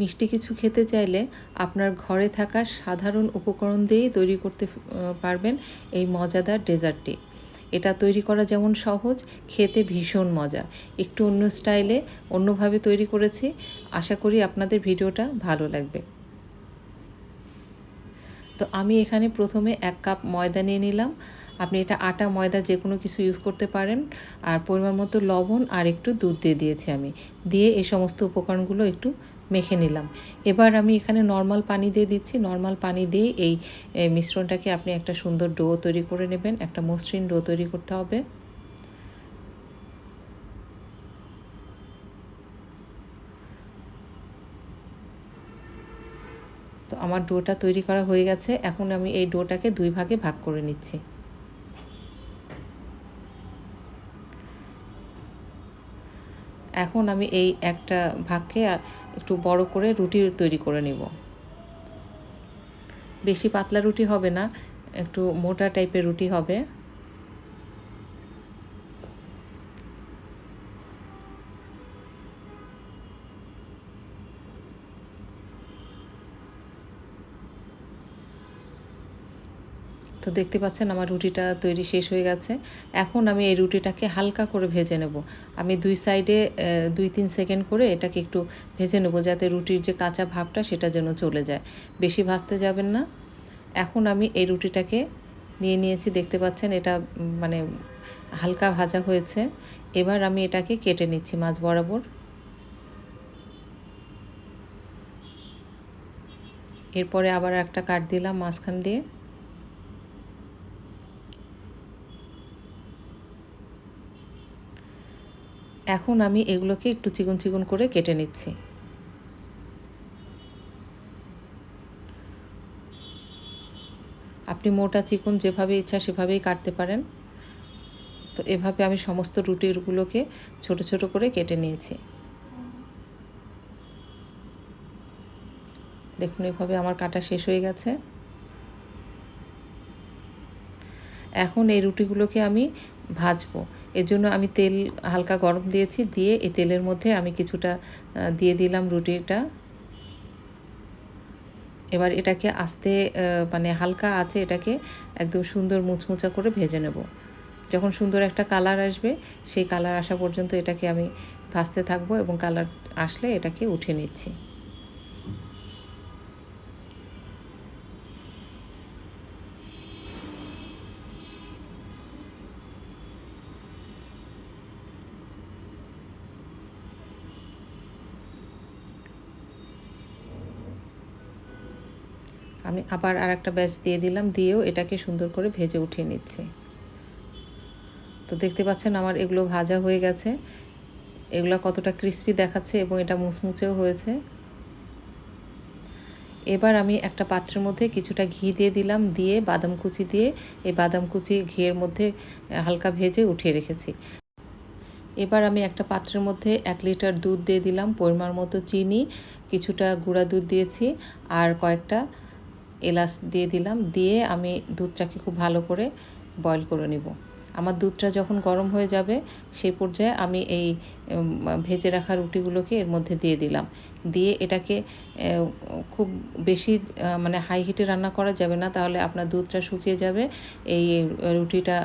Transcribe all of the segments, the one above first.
মিষ্টি কিছু খেতে চাইলে আপনার ঘরে থাকা সাধারণ উপকরণ দিয়েই তৈরি করতে পারবেন এই মজাদার ডেজার্টটি। এটা তৈরি করা যেমন সহজ, খেতে ভীষণ মজা। একটু অন্য স্টাইলে অন্যভাবে তৈরি করেছি। আশা করি আপনাদের ভিডিওটা ভালো লাগবে। তো আমি এখানে প্রথমে এক কাপ ময়দা নিয়ে নিলাম। আপনি এটা আটা, ময়দা যে কোনো কিছু ইউজ করতে পারেন। আর পরিমাণ মতো লবণ আর একটু দুধ দিয়ে দিয়েছি আমি। দিয়ে এই সমস্ত উপকরণগুলো একটু মেখে নিলাম। এবার আমি এখানে নর্মাল পানি দিয়ে দিচ্ছি। নর্মাল পানি দিয়ে এই মিশ্রণটাকে আপনি একটা সুন্দর ডো তৈরি করে নেবেন। একটা মসৃণ ডো তৈরি করতে হবে। তো আমার ডোটা তৈরি করা হয়ে গেছে। এখন আমি এই ডোটাকে দুই ভাগে ভাগ করে নিচ্ছি। এখন আমি এই একটা ভাগকে একটু বড় করে রুটি তৈরি করে নেব। বেশি পাতলা রুটি হবে না, একটু মোটা টাইপের রুটি হবে। তো দেখতে পাচ্ছেন আমার রুটিটা তৈরি শেষ হয়ে গেছে। এখন আমি এই রুটিটাকে হালকা করে ভেজে নেব। আমি দুই সাইডে দুই তিন সেকেন্ড করে এটাকে একটু ভেজে নেব যাতে রুটির যে কাঁচা ভাবটা সেটা যেন চলে যায়। বেশি ভাজতে যাবেন না। এখন আমি এই রুটিটাকে নিয়ে নিয়েছি, দেখতে পাচ্ছেন এটা মানে হালকা ভাজা হয়েছে। এবার আমি এটাকে কেটে নিচ্ছি মাছ বরাবর। এরপরে আবার একটা কাট দিলাম মাঝখান দিয়ে। এখন আমি এগুলোকে একটু চিকন চিকন করে কেটে নিচ্ছি। আপনি মোটা চিকন যেভাবে ইচ্ছা সেভাবেই কাটতে পারেন। তো এভাবে আমি সমস্ত রুটিগুলোকে ছোট ছোট করে কেটে নিয়েছি। দেখুন, এভাবে আমার কাটা শেষ হয়ে গেছে। এখন এই রুটিগুলোকে আমি ভাজবো। এর জন্য আমি তেল হালকা গরম দিয়েছি, দিয়ে এই তেলের মধ্যে আমি কিছুটা দিয়ে দিলাম রুটিটা। এবার এটাকে আস্তে মানে হালকা আছে এটাকে একদম সুন্দর মুচমুচা করে ভেজে নেব। যখন সুন্দর একটা কালার আসবে, সেই কালার আসা পর্যন্ত এটাকে আমি ভাজতে থাকব এবং কালার আসলে এটাকে উঠে নিচ্ছি। আমি আবার আর একটা ব্যাচ দিয়ে দিলাম, দিয়েও এটাকে সুন্দর করে ভেজে উঠিয়ে নিচ্ছি। তো দেখতে পাচ্ছেন আমার এগুলো ভাজা হয়ে গেছে। এগুলো কতটা ক্রিস্পি দেখাচ্ছে এবং এটা মুচমুচেও হয়েছে। এবার আমি একটা পাত্রের মধ্যে কিছুটা ঘি দিয়ে দিলাম, দিয়ে বাদাম কুচি দিয়ে এই বাদাম কুচি ঘিয়ের মধ্যে হালকা ভেজে উঠিয়ে রেখেছি। এবার আমি একটা পাত্রের মধ্যে এক লিটার দুধ দিয়ে দিলাম, পরিমাণ মতো চিনি, কিছুটা গুঁড়া দুধ দিয়েছি, আর কয়েকটা এলাচ দিয়ে দিলাম দিয়ে আমি দুধটাকে খুব ভালো করে বয়ল করে নেব। আমার দুধটা যখন গরম হয়ে যাবে সেই পর্যায়ে আমি এই ভেজে রাখা রুটিগুলোকে এর মধ্যে দিয়ে দিলাম। দিয়ে এটাকে খুব বেশি মানে হাই হিটে রান্না করা যাবে না, তাহলে আপনার দুধটা শুকিয়ে যাবে, এই রুটিটা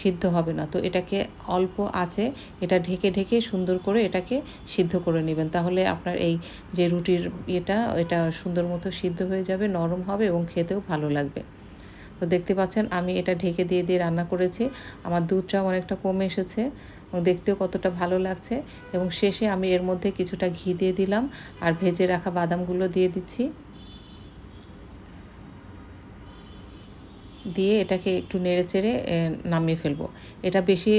সিদ্ধ হবে না। তো এটাকে অল্প আছে এটা ঢেকে ঢেকে সুন্দর করে এটাকে সিদ্ধ করে নেবেন। তাহলে আপনার এই যে রুটির ইয়েটা, এটা সুন্দর মতো সিদ্ধ হয়ে যাবে, নরম হবে এবং খেতেও ভালো লাগবে। তো দেখতে পাচ্ছেন আমি এটা ঢেকে দিয়ে দিয়ে রান্না করেছি। আমার দুধটাও অনেকটা কমে এসেছে এবং দেখতেও কতটা ভালো লাগছে। এবং শেষে আমি এর মধ্যে কিছুটা ঘি দিয়ে দিলাম আর ভেজে রাখা বাদামগুলো দিয়ে দিচ্ছি। দিয়ে এটাকে একটু নেড়ে চেড়ে নামিয়ে ফেলব। এটা বেশি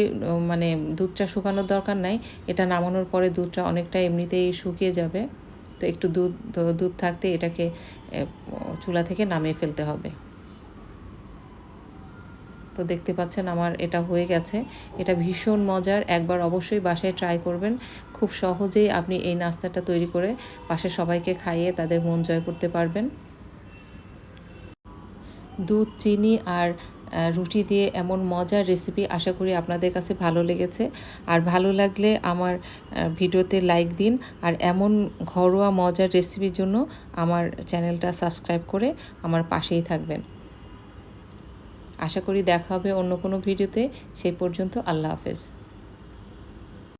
মানে দুধটা শুকানোর দরকার নাই। এটা নামানোর পরে দুধটা অনেকটা এমনিতেই শুকিয়ে যাবে। তো একটু দুধ দুধ থাকতে এটাকে চুলা থেকে নামিয়ে ফেলতে হবে। তো দেখতে পাচ্ছেন আমার এটা হয়ে গেছে। এটা ভীষণ মজার, একবার অবশ্যই বাসায় ট্রাই করবেন। খুব সহজেই আপনি এই নাস্তাটা তৈরি করে বাসায় সবাইকে খাইয়ে তাদের মন জয় করতে পারবেন। দুধ, চিনি আর রুটি দিয়ে এমন মজার রেসিপি আশা করি আপনাদের কাছে ভালো লেগেছে। আর ভালো লাগলে আমার ভিডিওতে লাইক দিন। আর এমন ঘরোয়া মজার রেসিপির জন্য আমার চ্যানেলটা সাবস্ক্রাইব করে আমার পাশেই থাকবেন। আশা করি দেখা হবে অন্য কোনো ভিডিওতে। সেই পর্যন্ত আল্লাহ হাফেজ।